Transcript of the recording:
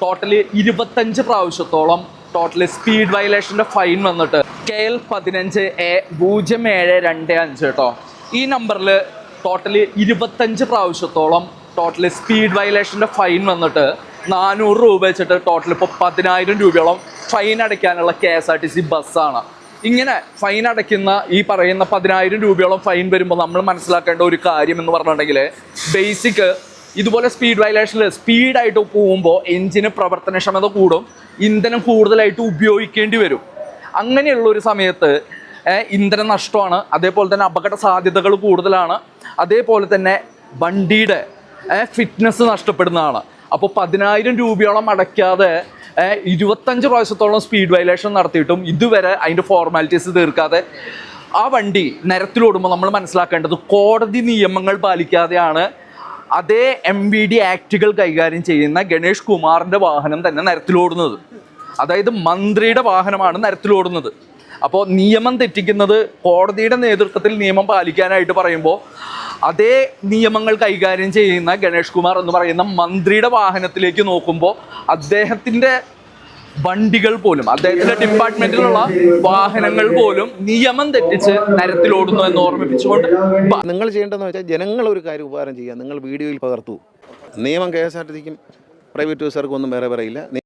Totally ഇരുപത്തഞ്ച് പ്രാവശ്യത്തോളം totally speed വയലേഷന്റെ ഫൈൻ വന്നിട്ട്. കെ എൽ പതിനഞ്ച് എ പൂജ്യം ഏഴ് രണ്ട് അഞ്ച് കേട്ടോ ഈ നമ്പറിൽ ടോട്ടലി ഇരുപത്തഞ്ച് പ്രാവശ്യത്തോളം ടോട്ടലി സ്പീഡ് വയലേഷന്റെ ഫൈൻ വന്നിട്ട് നാനൂറ് രൂപ വെച്ചിട്ട് ടോട്ടൽ ഇപ്പോൾ പതിനായിരം രൂപയോളം ഫൈൻ അടയ്ക്കാനുള്ള K S R T C ബസ്സാണ് ഇങ്ങനെ ഫൈൻ അടയ്ക്കുന്ന ഈ പറയുന്ന പതിനായിരം രൂപയോളം ഫൈൻ വരുമ്പോൾ നമ്മൾ മനസ്സിലാക്കേണ്ട ഒരു കാര്യം എന്ന് പറഞ്ഞിട്ടുണ്ടെങ്കിൽ ബേസിക് ഇതുപോലെ സ്പീഡ് വയലേഷനിൽ സ്പീഡായിട്ട് പോകുമ്പോൾ എഞ്ചിന് പ്രവർത്തനക്ഷമത കൂടും ഇന്ധനം കൂടുതലായിട്ട് ഉപയോഗിക്കേണ്ടി വരും. അങ്ങനെയുള്ള ഒരു സമയത്ത് ഇന്ധന നഷ്ടമാണ് അതേപോലെ തന്നെ അപകട സാധ്യതകൾ കൂടുതലാണ് അതേപോലെ തന്നെ വണ്ടിയുടെ ഫിറ്റ്നസ് നഷ്ടപ്പെടുന്നതാണ്. അപ്പോൾ പതിനായിരം രൂപയോളം അടയ്ക്കാതെ ഇരുപത്തഞ്ച് പ്രാവശ്യത്തോളം സ്പീഡ് വയലേഷൻ നടത്തിയിട്ടും ഇതുവരെ അതിന്റെ ഫോർമാലിറ്റീസ് തീർക്കാതെ ആ വണ്ടി നിരത്തിലോടുമ്പോൾ നമ്മൾ മനസ്സിലാക്കേണ്ടത് കോടതി നിയമങ്ങൾ പാലിക്കാതെയാണ് അതേ എം വി ഡി ആക്റ്റുകൾ കൈകാര്യം ചെയ്യുന്ന ഗണേഷ് കുമാറിന്റെ വാഹനം തന്നെ നിരത്തിലോടുന്നത്. അതായത് മന്ത്രിയുടെ വാഹനമാണ് നിരത്തിലോടുന്നത്. അപ്പോൾ നിയമം തെറ്റിക്കുന്നത് കോടതിയുടെ നേതൃത്വത്തിൽ നിയമം പാലിക്കാനായിട്ട് പറയുമ്പോൾ അതേ നിയമങ്ങൾ കൈകാര്യം ചെയ്യുന്ന ഗണേഷ് കുമാർ എന്ന് പറയുന്ന മന്ത്രിയുടെ വാഹനത്തിലേക്ക് നോക്കുമ്പോൾ അദ്ദേഹത്തിന്റെ വണ്ടികൾ പോലും അദ്ദേഹത്തിന്റെ ഡിപ്പാർട്ട്മെന്റിലുള്ള വാഹനങ്ങൾ പോലും നിയമം തെറ്റിച്ച് നരത്തിലോടുന്നു എന്ന് ഓർമ്മിപ്പിച്ചുകൊണ്ട് നിങ്ങൾ ചെയ്യേണ്ടതെന്ന് വെച്ചാൽ ജനങ്ങൾ ഒരു കാര്യം ഉപകാരം ചെയ്യുക. നിങ്ങൾ വീഡിയോയിൽ പകർത്തു. നിയമം കെ എസ് ആർ ടി സിക്കും പ്രൈവറ്റ് ബസ്സുകാർക്കും ഒന്നും വേറെ പറയില്ല.